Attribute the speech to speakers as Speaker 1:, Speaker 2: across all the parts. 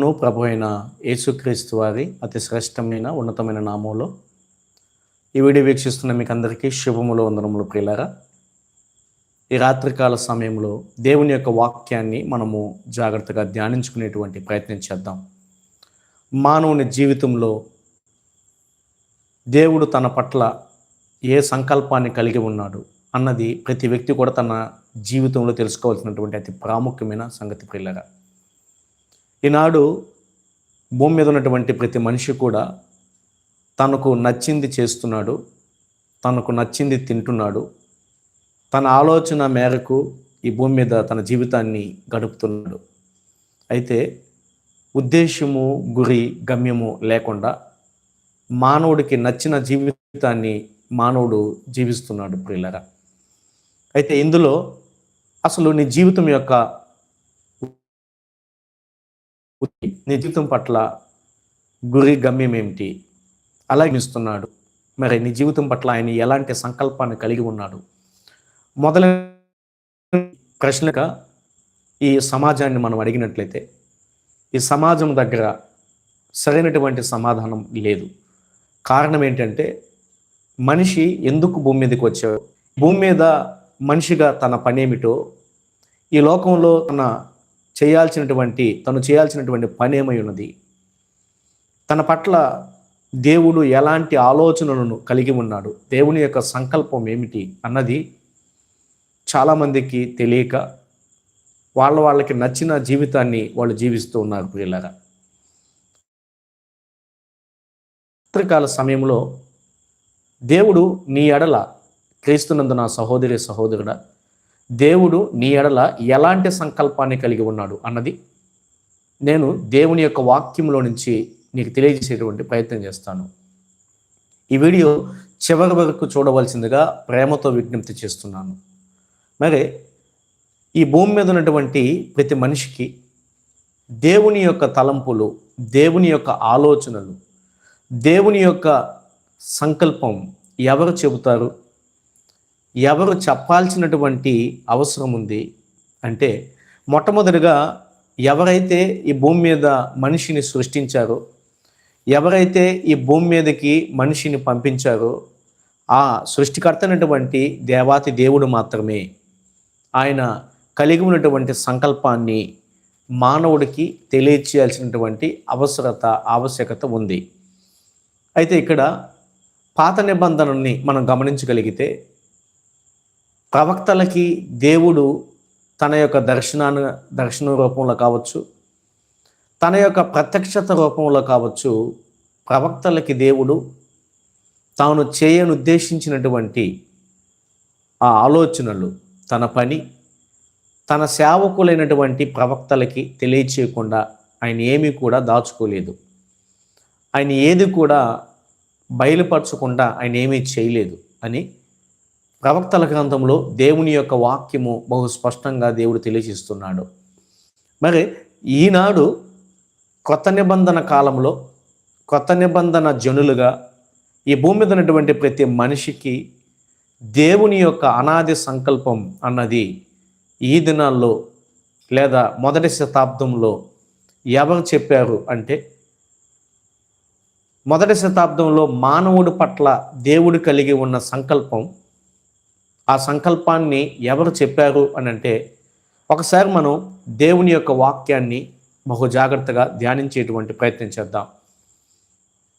Speaker 1: ఇప్పుడును ప్రభు అయిన యేసుక్రీస్తు వారి అతి శ్రేష్టమైన ఉన్నతమైన నామంలో ఈ వీడియో వీక్షిస్తున్న మీకు అందరికీ శుభములు వందనములు ప్రియులారా. ఈ రాత్రికాల సమయంలో దేవుని యొక్క వాక్యాన్ని మనము జాగ్రత్తగా ధ్యానించుకునేటువంటి ప్రయత్నం చేద్దాం. మానవుని జీవితంలో దేవుడు తన పట్ల ఏ సంకల్పాన్ని కలిగి ఉన్నాడు అన్నది ప్రతి వ్యక్తి కూడా తన జీవితంలో తెలుసుకోవాల్సినటువంటి అతి ప్రాముఖ్యమైన సంగతి ప్రియులరా. ఈనాడు భూమి మీద ఉన్నటువంటి ప్రతి మనిషి కూడా తనకు నచ్చింది చేస్తున్నాడు తనకు నచ్చింది తింటున్నాడు. తన ఆలోచన మేరకు ఈ భూమి మీద తన జీవితాన్ని గడుపుతున్నాడు. అయితే ఉద్దేశము గురి గమ్యము లేకుండా మానవుడికి నచ్చిన జీవితాన్ని మానవుడు జీవిస్తున్నాడు ప్రియులరా. అయితే ఇందులో అసలు నీ జీవితం యొక్క నీ జీవితం పట్ల గురి గమ్యం ఏమిటి? అలాగిస్తున్నాడు మరి నీ జీవితం పట్ల ఆయన ఎలాంటి సంకల్పాన్ని కలిగి ఉన్నాడు? మొదలైన ప్రశ్నగా ఈ సమాజాన్ని మనం అడిగినట్లయితే ఈ సమాజం దగ్గర సరైనటువంటి సమాధానం లేదు. కారణం ఏంటంటే మనిషి ఎందుకు భూమి మీదకి వచ్చాడు? భూమి మీద మనిషిగా తన పనేమిటో ఈ లోకంలో తన చేయాల్సినటువంటి తను చేయాల్సినటువంటి పని ఏమై ఉన్నది. తన పట్ల దేవుడు ఎలాంటి ఆలోచనలను కలిగి ఉన్నాడు? దేవుని యొక్క సంకల్పం ఏమిటి అన్నది చాలామందికి తెలియక వాళ్ళ వాళ్ళకి నచ్చిన జీవితాన్ని వాళ్ళు జీవిస్తూ ఉన్నారు ప్రియులరా. రాత్రికాల సమయంలో దేవుడు నీ ఎడల క్రీస్తునందు నా సహోదరి సహోదరుడా దేవుడు నీ ఎడల ఎలాంటి సంకల్పాన్ని కలిగి ఉన్నాడు అన్నది నేను దేవుని యొక్క వాక్యంలో నుంచి నీకు తెలియజేసేటువంటి ప్రయత్నం చేస్తాను. ఈ వీడియో చివరి వరకు చూడవలసిందిగా ప్రేమతో విజ్ఞప్తి చేస్తున్నాను. మరి ఈ భూమి మీద ఉన్నటువంటి ప్రతి మనిషికి దేవుని యొక్క తలంపులు దేవుని యొక్క ఆలోచనలు దేవుని యొక్క సంకల్పం ఎవరు చెబుతారు? ఎవరు చెప్పాల్సినటువంటి అవసరం ఉంది అంటే మొట్టమొదటిగా ఎవరైతే ఈ భూమి మీద మనిషిని సృష్టించారో ఎవరైతే ఈ భూమి మీదకి మనిషిని పంపించారో ఆ సృష్టికర్త అయినటువంటి దేవాతి దేవుడు మాత్రమే. ఆయన కలిగి ఉన్నటువంటి సంకల్పాన్ని మానవుడికి తెలియచేయాల్సినటువంటి అవసరత ఆవశ్యకత ఉంది. అయితే ఇక్కడ పాత నిబంధనని మనం గమనించగలిగితే ప్రవక్తలకి దేవుడు తన యొక్క దర్శనాన్ని దర్శన రూపంలో కావచ్చు తన యొక్క ప్రత్యక్షత రూపంలో కావచ్చు ప్రవక్తలకి దేవుడు తాను చేయను ఉద్దేశించినటువంటి ఆ ఆలోచనలు తన పని తన సేవకులైనటువంటి ప్రవక్తలకి తెలియచేయకుండా ఆయన ఏమీ కూడా దాచుకోలేదు. ఆయన ఏది కూడా బయలుపరచకుండా ఆయన ఏమీ చేయలేదు అని ప్రవక్తల గ్రంథంలో దేవుని యొక్క వాక్యము బహు స్పష్టంగా దేవుడు తెలియజేస్తున్నాడు. మరి ఈనాడు కొత్త నిబంధన కాలంలో కొత్త నిబంధన జనులుగా ఈ భూమి మీద ఉన్నటువంటి ప్రతి మనిషికి దేవుని యొక్క అనాది సంకల్పం అన్నది ఈ దినాల్లో లేదా మొదటి శతాబ్దంలో ఎవరు చెప్పారు అంటే మొదటి శతాబ్దంలో మానవుడి పట్ల దేవుడు కలిగి ఉన్న సంకల్పం ఆ సంకల్పాన్ని ఎవరు చెప్పారు అని అంటే ఒకసారి మనం దేవుని యొక్క వాక్యాన్ని బహు జాగ్రత్తగా ధ్యానించేటువంటి ప్రయత్నం చేద్దాం.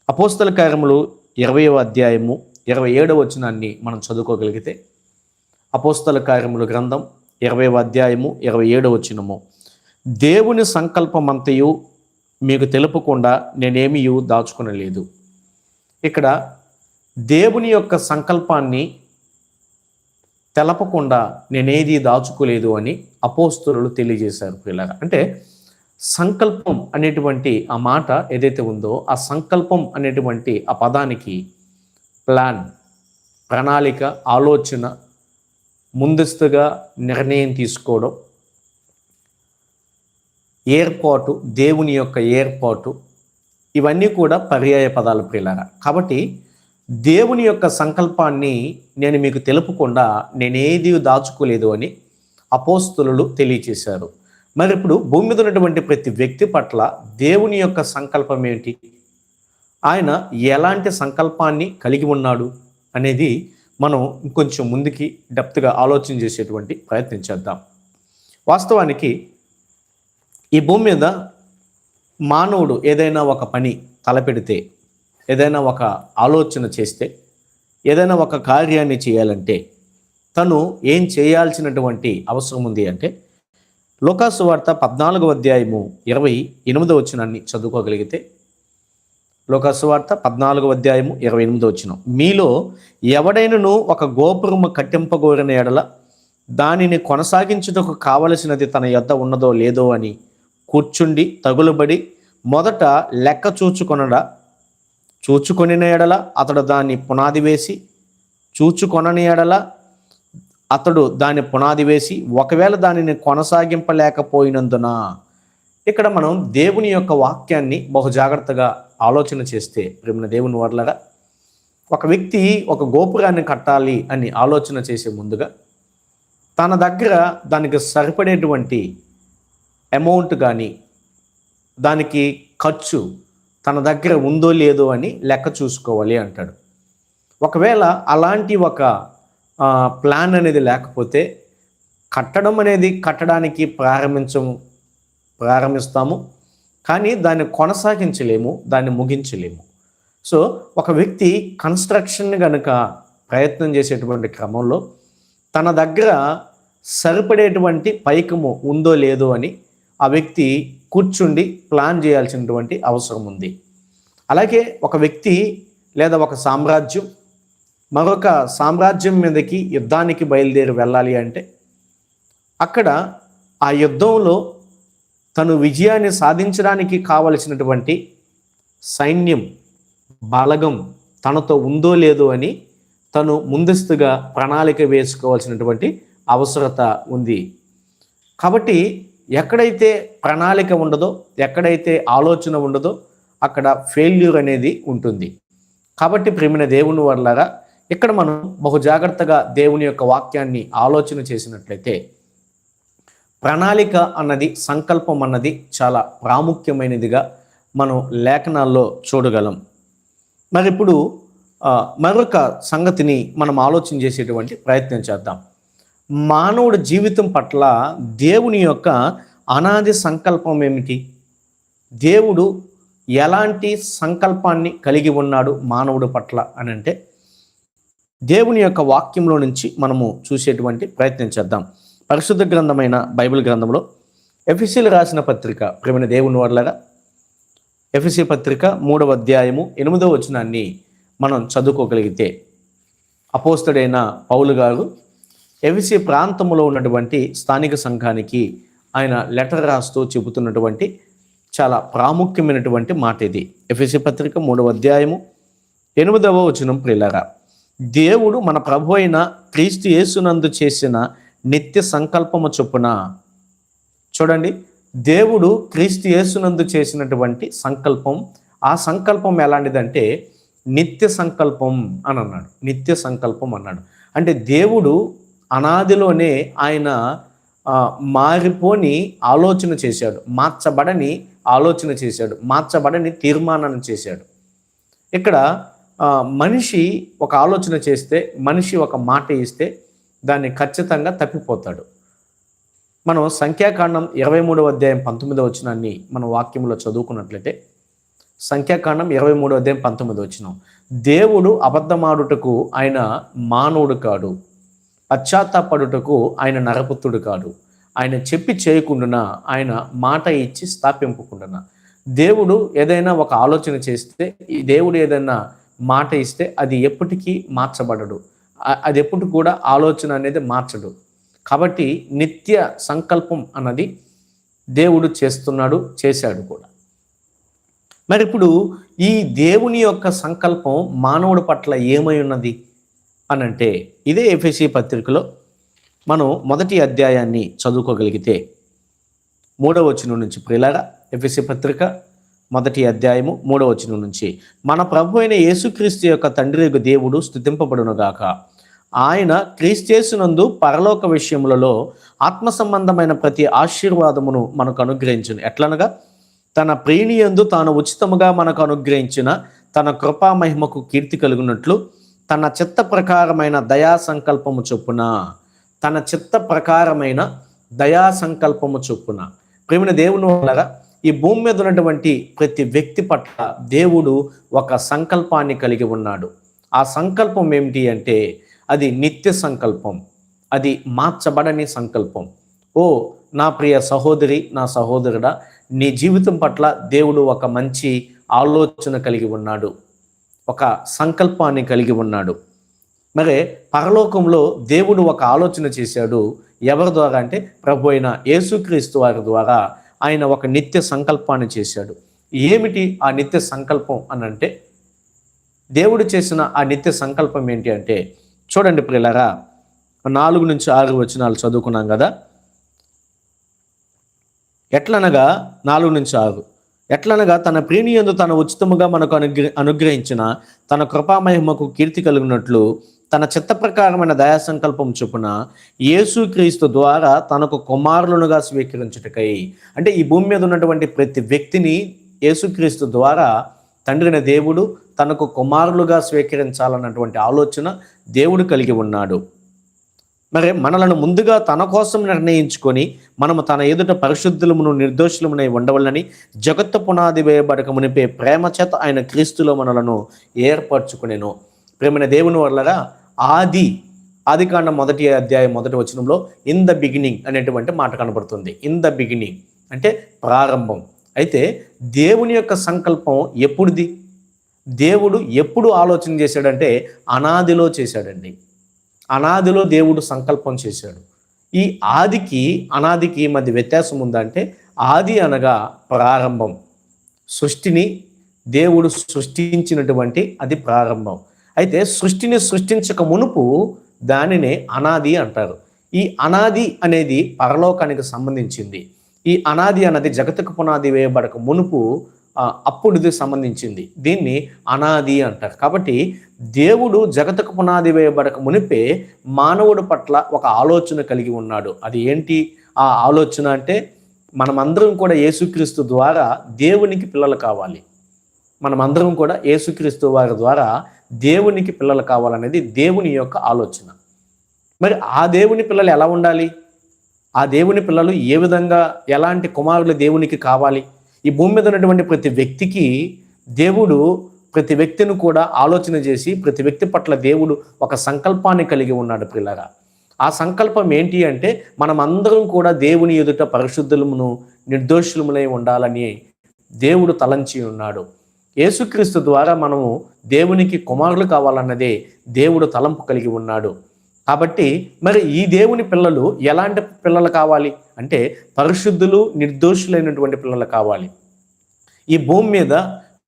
Speaker 1: అపోస్తల కార్యములు ఇరవయవ అధ్యాయము ఇరవై ఏడవ వచనాన్ని మనం చదువుకోగలిగితే అపోస్తల కార్యములు గ్రంథం ఇరవైవ అధ్యాయము ఇరవై ఏడవ వచనము దేవుని సంకల్పమంతయు మీకు తెలుపకుండా నేనేమీ దాచుకునలేదు. ఇక్కడ దేవుని యొక్క సంకల్పాన్ని తెలపకుండా నేనేది దాచుకోలేదు అని అపోస్తులు తెలియజేశారు పిల్లగా అంటే సంకల్పం అనేటువంటి ఆ మాట ఏదైతే ఉందో ఆ సంకల్పం అనేటువంటి ఆ పదానికి ప్లాన్ ప్రణాళిక ఆలోచన ముందస్తుగా నిర్ణయం తీసుకోవడం ఏర్పాటు దేవుని యొక్క ఏర్పాటు ఇవన్నీ కూడా పర్యాయ పదాలు ప్రియులారా. కాబట్టి దేవుని యొక్క సంకల్పాన్ని నేను మీకు తెలుపకుండా నేనేది దాచుకోలేదు అని అపోస్తులు తెలియచేశారు. మరి ఇప్పుడు భూమి మీద ఉన్నటువంటి ప్రతి వ్యక్తి పట్ల దేవుని యొక్క సంకల్పం ఏంటి? ఆయన ఎలాంటి సంకల్పాన్ని కలిగి ఉన్నాడు అనేది మనం ఇంకొంచెం ముందుకి డెప్త్గా ఆలోచన చేసేటువంటి ప్రయత్నం చేద్దాం. వాస్తవానికి ఈ భూమి మీద మానవుడు ఏదైనా ఒక పని తలపెడితే ఏదైనా ఒక ఆలోచన చేస్తే ఏదైనా ఒక కార్యాన్ని చేయాలంటే తను ఏం చేయాల్సినటువంటి అవసరం ఉంది అంటే లోకాసు వార్త పద్నాలుగో అధ్యాయము ఇరవై ఎనిమిదో వచ్చినాన్ని చదువుకోగలిగితే లోకాసు వార్త పద్నాలుగో అధ్యాయము ఇరవై ఎనిమిదో వచ్చిన మీలో ఎవడైనను ఒక గోపురము కట్టింపగోరిన ఎడల దానిని కొనసాగించుటకు కావలసినది తన యొద్ద ఉన్నదో లేదో అని కూర్చుండి తగులబడి మొదట లెక్క చూచుకొనడా చూచుకొనిన ఎడల అతడు దాన్ని పునాది వేసి చూచుకొనని ఎడల అతడు దాన్ని పునాది వేసి ఒకవేళ దానిని కొనసాగింపలేకపోయినందున. ఇక్కడ మనం దేవుని యొక్క వాక్యాన్ని బహు జాగ్రత్తగా ఆలోచన చేస్తే ప్రేమ దేవుని వర్లగా ఒక వ్యక్తి ఒక గోపురాన్ని కట్టాలి అని ఆలోచన చేసే ముందుగా తన దగ్గర దానికి సరిపడేటువంటి అమౌంట్ కానీ దానికి ఖర్చు తన దగ్గర ఉందో లేదో అని లెక్క చూసుకోవాలి అంటాడు. ఒకవేళ అలాంటి ఒక ప్లాన్ అనేది లేకపోతే కట్టడం అనేది కట్టడానికి ప్రారంభించము ప్రారంభిస్తాము. కానీ దాన్ని కొనసాగించలేము దాన్ని ముగించలేము. సో ఒక వ్యక్తి కన్స్ట్రక్షన్ కనుక ప్రయత్నం చేసేటువంటి క్రమంలో తన దగ్గర సరిపడేటువంటి పైకము ఉందో లేదో అని ఆ వ్యక్తి కూర్చుండి ప్లాన్ చేయాల్సినటువంటి అవసరం ఉంది. అలాగే ఒక వ్యక్తి లేదా ఒక సామ్రాజ్యం మరొక సామ్రాజ్యం మీదకి యుద్ధానికి బయలుదేరి వెళ్ళాలి అంటే అక్కడ ఆ యుద్ధంలో తను విజయాన్ని సాధించడానికి కావలసినటువంటి సైన్యం బలగం తనతో ఉందో లేదో అని తను ముందస్తుగా ప్రణాళిక వేసుకోవాల్సినటువంటి అవసరత ఉంది. కాబట్టి ఎక్కడైతే ప్రణాళిక ఉండదో ఎక్కడైతే ఆలోచన ఉండదో అక్కడ ఫెయిల్యూర్ అనేది ఉంటుంది. కాబట్టి ప్రేమిన దేవుని వల్లగా ఇక్కడ మనం బహు జాగ్రత్తగా దేవుని యొక్క వాక్యాన్ని ఆలోచన చేసినట్లయితే ప్రణాళిక అన్నది సంకల్పం అన్నది చాలా ప్రాముఖ్యమైనదిగా మనం లేఖనాల్లో చూడగలం. మరి ఇప్పుడు మరొక సంగతిని మనం ఆలోచన చేసేటువంటి ప్రయత్నం చేద్దాం. మానవుడి జీవితం పట్ల దేవుని యొక్క అనాది సంకల్పం ఏమిటి? దేవుడు ఎలాంటి సంకల్పాన్ని కలిగి ఉన్నాడు మానవుడి పట్ల అని అంటే దేవుని యొక్క వాక్యంలో నుంచి మనము చూసేటువంటి ప్రయత్నం చేద్దాం. పరిశుద్ధ గ్రంథమైన బైబిల్ గ్రంథంలో ఎఫ్ఎస్సీలు రాసిన పత్రిక ప్రేమైన దేవుని వాళ్ళగా ఎఫ్ఎస్సి పత్రిక మూడవ అధ్యాయము ఎనిమిదవ వచనాన్ని మనం చదువుకోగలిగితే అపోస్తుడైన పౌలు గారు ఎవిసి ప్రాంతంలో ఉన్నటువంటి స్థానిక సంఘానికి ఆయన లెటర్ రాస్తూ చెబుతున్నటువంటి చాలా ప్రాముఖ్యమైనటువంటి మాట ఇది. ఎఫ్ఎసి పత్రిక మూడవ అధ్యాయము ఎనిమిదవ వచనం ప్రిలరా దేవుడు మన ప్రభు అయిన క్రీస్తు యేసునందు చేసిన నిత్య సంకల్పము చొప్పున చూడండి దేవుడు క్రీస్తు యేసునందు చేసినటువంటి సంకల్పం ఆ సంకల్పం ఎలాంటిదంటే నిత్య సంకల్పం అని అన్నాడు. నిత్య సంకల్పం అన్నాడు. అంటే దేవుడు అనాదిలోనే ఆయన మారిపోని ఆలోచన చేశాడు. మార్చబడని ఆలోచన చేశాడు. మార్చబడని తీర్మానాన్ని చేశాడు. ఇక్కడ మనిషి ఒక ఆలోచన చేస్తే మనిషి ఒక మాట ఇస్తే దాన్ని ఖచ్చితంగా తప్పిపోతాడు. మనం సంఖ్యాకాండం ఇరవై మూడవ అధ్యాయం పంతొమ్మిదవ వచనాన్ని మనం వాక్యంలో చదువుకున్నట్లయితే సంఖ్యాకాండం ఇరవై మూడవ అధ్యాయం పంతొమ్మిది వచనం. దేవుడు అబద్ధమాడుటకు ఆయన మానవుడు కాడు. పశ్చాత్తాపడుటకు ఆయన నరపుత్రుడు కాడు ఆయన చెప్పి చేయకుండా ఆయన మాట ఇచ్చి స్థాపింపకుండా దేవుడు ఏదైనా ఒక ఆలోచన చేస్తే ఈ దేవుడు ఏదైనా మాట ఇస్తే అది ఎప్పటికీ మార్చబడడు. అది ఎప్పుడు కూడా ఆలోచన అనేది మార్చడు. కాబట్టి నిత్య సంకల్పం అన్నది దేవుడు చేస్తున్నాడు చేశాడు కూడా. మరి ఇప్పుడు ఈ దేవుని యొక్క సంకల్పం మానవుడి పట్ల ఏమై ఉన్నది? అని అంటే ఇదే ఎఫ్ఎసి పత్రికలో మనం మొదటి అధ్యాయాన్ని చదువుకోగలిగితే మూడవ వచనం నుంచి ప్రిలారా ఎఫ్ఎసి పత్రిక మొదటి అధ్యాయము మూడవ వచనం నుంచి మన ప్రభు అయిన యేసుక్రీస్తు యొక్క తండ్రి యొక్క దేవుడు స్థుతింపబడునుగాక. ఆయన క్రీస్తేసునందు పరలోక విషయములలో ఆత్మ సంబంధమైన ప్రతి ఆశీర్వాదమును మనకు అనుగ్రహించును. ఎట్లనగా తన ప్రేణియందు తాను ఉచితముగా మనకు అనుగ్రహించిన తన కృపా మహిమకు కీర్తి కలిగినట్లు తన చిత్త ప్రకారమైన దయా సంకల్పము చొప్పున తన చిత్త ప్రకారమైన దయా సంకల్పము చొప్పున. ప్రేమిన దేవుని వల్ల ఈ భూమి మీద ఉన్నటువంటి ప్రతి వ్యక్తి పట్ల దేవుడు ఒక సంకల్పాన్ని కలిగి ఉన్నాడు. ఆ సంకల్పం ఏమిటి అంటే అది నిత్య సంకల్పం అది మార్చబడని సంకల్పం. ఓ నా ప్రియ సహోదరి నా సహోదరుడా నీ జీవితం పట్ల దేవుడు ఒక మంచి ఆలోచన కలిగి ఉన్నాడు. ఒక సంకల్పాన్ని కలిగి ఉన్నాడు. మరి పరలోకంలో దేవుడు ఒక ఆలోచన చేశాడు. ఎవరి ద్వారా అంటే ప్రభు అయిన యేసుక్రీస్తు వారి ద్వారా ఆయన ఒక నిత్య సంకల్పాన్ని చేశాడు. ఏమిటి ఆ నిత్య సంకల్పం అని అంటే దేవుడు చేసిన ఆ నిత్య సంకల్పం ఏంటి అంటే చూడండి ప్రియులరా నాలుగు నుంచి ఆరు వచనాలు చదువుకున్నాం కదా? ఎట్లనగా నాలుగు నుంచి ఆరు. ఎట్లనగా తన ప్రేమియందు తన ఉచితముగా మనకు అనుగ్ర అనుగ్రహించిన తన కృపామహిమకు కీర్తి కలిగినట్లు తన చిత్త ప్రకారమైన దయా సంకల్పం చొప్పున యేసుక్రీస్తు ద్వారా తనకు కుమారులనుగా స్వీకరించుటకై అంటే ఈ భూమి మీద ఉన్నటువంటి ప్రతి వ్యక్తిని యేసుక్రీస్తు ద్వారా తండ్రిన దేవుడు తనకు కుమారులుగా స్వీకరించాలన్నటువంటి ఆలోచన దేవుడు కలిగి ఉన్నాడు. మరి మనలను ముందుగా తన కోసం నిర్ణయించుకొని మనము తన ఎదుట పరిశుద్ధులమును నిర్దోషులమునై ఉండవలని జగత్తు పునాది వేయబడక మునిపే ప్రేమ చేత ఆయన క్రీస్తులో మనలను ఏర్పరచుకునేను. ప్రేమైన దేవుని వల్లగా ఆది ఆది కాండ మొదటి అధ్యాయం మొదటి వచనంలో ఇన్ ద బిగినింగ్ అనేటువంటి మాట కనబడుతుంది. ఇన్ ద బిగినింగ్ అంటే ప్రారంభం. అయితే దేవుని యొక్క సంకల్పం ఎప్పుడుది? దేవుడు ఎప్పుడు ఆలోచన చేశాడంటే అనాదిలో చేశాడండి. అనాదిలో దేవుడు సంకల్పం చేశాడు. ఈ ఆదికి అనాదికి మధ్య వ్యత్యాసం ఉందంటే ఆది అనగా ప్రారంభం. సృష్టిని దేవుడు సృష్టించినటువంటి అది ప్రారంభం. అయితే సృష్టిని సృష్టించక మునుపు దానినే అనాది అంటారు. ఈ అనాది అనేది పరలోకానికి సంబంధించింది. ఈ అనాది అన్నది జగతుకు పునాది వేయబడక మునుపు అప్పుడుది సంబంధించింది. దీన్ని అనాది అంటారు. కాబట్టి దేవుడు జగతకు పునాది వేయబడక మునిపే మానవుడు పట్ల ఒక ఆలోచన కలిగి ఉన్నాడు. అది ఏంటి? ఆ ఆలోచన అంటే మనమందరం కూడా యేసుక్రీస్తు ద్వారా దేవునికి పిల్లలు కావాలి. మనమందరం కూడా యేసుక్రీస్తు వారి ద్వారా దేవునికి పిల్లలు కావాలనేది దేవుని యొక్క ఆలోచన. మరి ఆ దేవుని పిల్లలు ఎలా ఉండాలి? ఆ దేవుని పిల్లలు ఏ విధంగా ఎలాంటి కుమారులు దేవునికి కావాలి? ఈ భూమి మీద ఉన్నటువంటి ప్రతి వ్యక్తికి దేవుడు ప్రతి వ్యక్తిని కూడా ఆలోచన చేసి ప్రతి వ్యక్తి పట్ల దేవుడు ఒక సంకల్పాన్ని కలిగి ఉన్నాడు పిల్లగా ఆ సంకల్పం ఏంటి అంటే మనం అందరం కూడా దేవుని ఎదుట పరిశుద్ధులమును నిర్దోషులములై ఉండాలని దేవుడు తలంచి ఉన్నాడు. యేసుక్రీస్తు ద్వారా మనము దేవునికి కుమారులు కావాలన్నదే దేవుడు తలంపు కలిగి ఉన్నాడు. కాబట్టి మరి ఈ దేవుని పిల్లలు ఎలాంటి పిల్లలు కావాలి? అంటే పరిశుద్ధులు నిర్దోషులైనటువంటి పిల్లలు కావాలి. ఈ భూమి మీద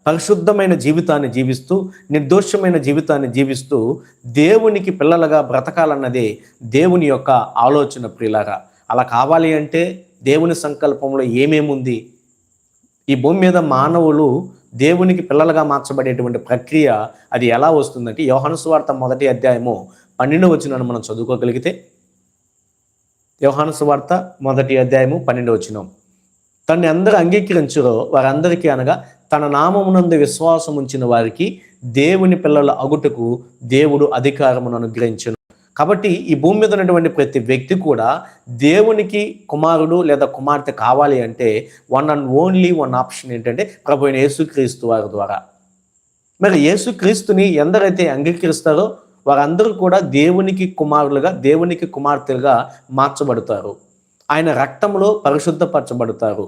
Speaker 1: పరిశుద్ధమైన జీవితాన్ని జీవిస్తూ నిర్దోషమైన జీవితాన్ని జీవిస్తూ దేవునికి పిల్లలుగా బ్రతకాలన్నదే దేవుని యొక్క ఆలోచన ప్రియులారా. అలా కావాలి అంటే దేవుని సంకల్పంలో ఏమేముంది? ఈ భూమి మీద మానవులు దేవునికి పిల్లలుగా మార్చబడేటువంటి ప్రక్రియ అది ఎలా వస్తుందంటే యోహను స్వార్థ మొదటి అధ్యాయము పన్నెండు వచ్చినాను మనం చదువుకోగలిగితే యోహాను సువార్త మొదటి అధ్యాయము పన్నెండు వచ్చినాం తన్ని అందరూ అంగీకరించరో వారందరికీ అనగా తన నామమునందు విశ్వాసం ఉంచిన వారికి దేవుని పిల్లల అగుటకు దేవుడు అధికారమును అనుగ్రహించను. కాబట్టి ఈ భూమి మీద ఉన్నటువంటి ప్రతి వ్యక్తి కూడా దేవునికి కుమారుడు లేదా కుమార్తె కావాలి అంటే one and only one option ఏంటంటే ప్రభు యేసుక్రీస్తు వారి ద్వారా. మరి యేసుక్రీస్తుని ఎందరైతే అంగీకరిస్తారో వారందరూ కూడా దేవునికి కుమారులుగా దేవునికి కుమార్తెలుగా మార్చబడతారు. ఆయన రక్తంలో పరిశుద్ధపరచబడతారు.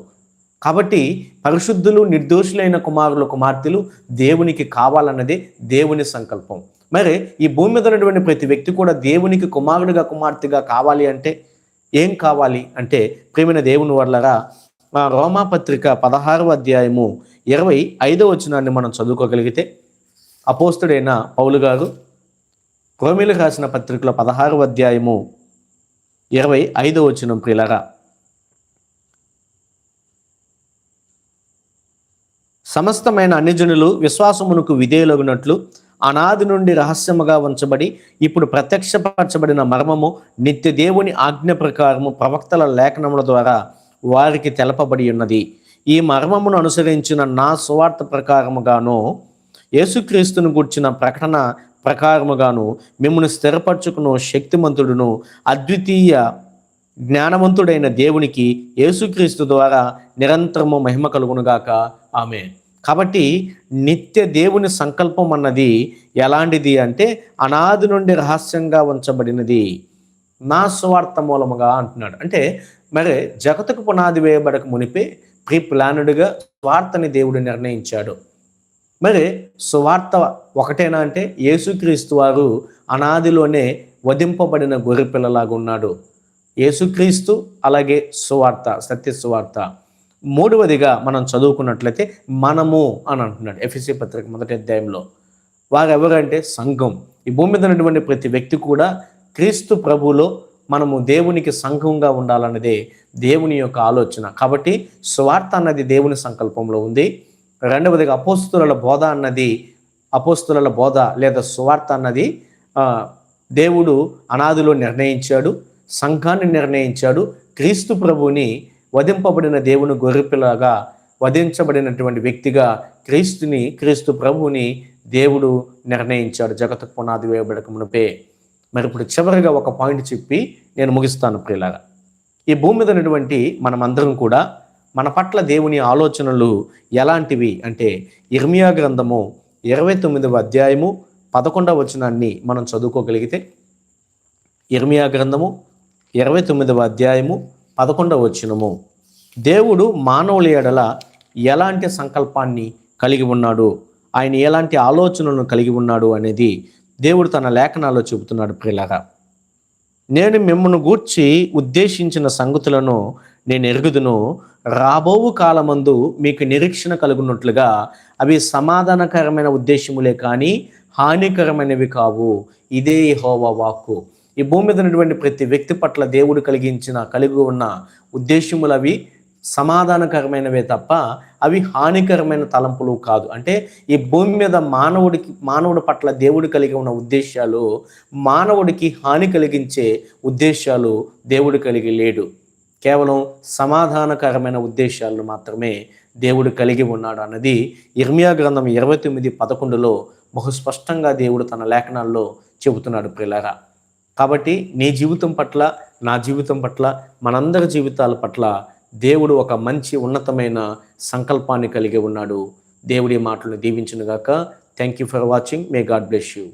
Speaker 1: కాబట్టి పరిశుద్ధులు నిర్దోషులైన కుమారులు కుమార్తెలు దేవునికి కావాలన్నదే దేవుని సంకల్పం. మరి ఈ భూమి మీద ఉన్నటువంటి ప్రతి వ్యక్తి కూడా దేవునికి కుమారుడిగా కుమార్తెగా కావాలి అంటే ఏం కావాలి అంటే ప్రేమైన దేవుని వల్లరా రోమాపత్రిక పదహారవ అధ్యాయము ఇరవై ఐదవ వచనాన్ని మనం చదువుకోగలిగితే అపోస్తుడైన పౌలు గారు రోమిలకు రాసిన పత్రికలో పదహారు అధ్యాయము ఇరవై ఐదో వచ్చిన ప్రిలరా సమస్తమైన అన్యజనులు విశ్వాసమునకు విధేయులగునట్లు అనాది నుండి రహస్యముగా ఉంచబడి ఇప్పుడు ప్రత్యక్షపరచబడిన మర్మము నిత్య దేవుని ఆజ్ఞ ప్రకారము ప్రవక్తల లేఖనముల ద్వారా వారికి తెలపబడి ఉన్నది. ఈ మర్మమును అనుసరించిన నా సువార్త ప్రకారముగాను యేసుక్రీస్తును గూర్చిన ప్రకటన ప్రకారముగాను మిమ్మల్ని స్థిరపరచుకును శక్తిమంతుడును అద్వితీయ జ్ఞానవంతుడైన దేవునికి యేసుక్రీస్తు ద్వారా నిరంతరము మహిమ కలుగునుగాక. ఆమె కాబట్టి నిత్య దేవుని సంకల్పం అన్నది ఎలాంటిది అంటే అనాది నుండి రహస్యంగా ఉంచబడినది. నా స్వార్థ మూలముగా అంటున్నాడు. అంటే మరి జగతకు పునాది వేయబడక మునిపే ప్రీ ప్లానుడ్గా స్వార్థని దేవుడు నిర్ణయించాడు. మరి సువార్త ఒకటేనా అంటే యేసుక్రీస్తు వారు అనాదిలోనే వధింపబడిన గొర్రెపిల్లలాగా ఉన్నాడు. యేసుక్రీస్తు అలాగే సువార్త సత్య సువార్త. మూడవదిగా మనం చదువుకున్నట్లయితే మనము అని అంటున్నాడు ఎఫ్ఎస్సి పత్రిక మొదటి అధ్యాయంలో. వారు ఎవరంటే సంఘం. ఈ భూమి మీద ఉన్నటువంటి ప్రతి వ్యక్తి కూడా క్రీస్తు ప్రభులో మనము దేవునికి సంఘంగా ఉండాలన్నదే దేవుని యొక్క ఆలోచన. కాబట్టి స్వార్థ అన్నది దేవుని సంకల్పంలో ఉంది. రెండవదిగా అపోస్తుల బోధ అన్నది అపోస్తుల బోధ లేదా సువార్త అన్నది దేవుడు అనాదిలో నిర్ణయించాడు సంఘాన్ని నిర్ణయించాడు క్రీస్తు ప్రభుని వధింపబడిన దేవుని గొర్రెపిల్లగా వధించబడినటువంటి వ్యక్తిగా క్రీస్తుని క్రీస్తు ప్రభుని దేవుడు నిర్ణయించాడు. జగత్ పునాది వేయబడక మునిపే. మరి ఇప్పుడు చివరిగా ఒక పాయింట్ చెప్పి నేను ముగిస్తాను ప్రియులాగా ఈ భూమి మీద ఉన్నటువంటి మనమందరం కూడా మన పట్ల దేవుని ఆలోచనలు ఎలాంటివి అంటే ఇర్మియా గ్రంథము ఇరవై తొమ్మిదవ అధ్యాయము పదకొండవ వచనాన్ని మనం చదువుకోగలిగితే ఇర్మియా గ్రంథము ఇరవై తొమ్మిదవ అధ్యాయము పదకొండవ వచనము. దేవుడు మానవుల ఎడల ఎలాంటి సంకల్పాన్ని కలిగి ఉన్నాడు? ఆయన ఎలాంటి ఆలోచనలను కలిగి ఉన్నాడు అనేది దేవుడు తన లేఖనాల్లో చెబుతున్నాడు ప్రిలాగా నేను మిమ్మల్ని గూర్చి ఉద్దేశించిన సంగతులను నేను ఎరుగుదును. రాబోవు కాలమందు మీకు నిరీక్షణ కలుగునట్లుగా. అవి సమాధానకరమైన ఉద్దేశములే కానీ హానికరమైనవి కావు. ఇదే హోవా వాక్కు. ఈ భూమి మీద ఉన్నటువంటి ప్రతి వ్యక్తి పట్ల దేవుడు కలిగించిన కలిగి ఉన్న ఉద్దేశములు అవి సమాధానకరమైనవే తప్ప అవి హానికరమైన తలంపులు కాదు. అంటే ఈ భూమి మీద మానవుడికి మానవుడి పట్ల దేవుడు కలిగి ఉన్న ఉద్దేశాలు మానవుడికి హాని కలిగించే ఉద్దేశాలు దేవుడు కలిగి లేడు. కేవలం సమాధానకరమైన ఉద్దేశాలను మాత్రమే దేవుడు కలిగి ఉన్నాడు అన్నది ఇర్మియా గ్రంథం ఇరవై తొమ్మిది పదకొండులో బహుస్పష్టంగా దేవుడు తన లేఖనాల్లో చెబుతున్నాడు ప్రిలారా కాబట్టి నీ జీవితం పట్ల నా జీవితం పట్ల మనందరి జీవితాల పట్ల దేవుడు ఒక మంచి ఉన్నతమైన సంకల్పాన్ని కలిగి ఉన్నాడు. దేవుడి మాటలను దీవించునుగాక. Thank you for watching may God bless you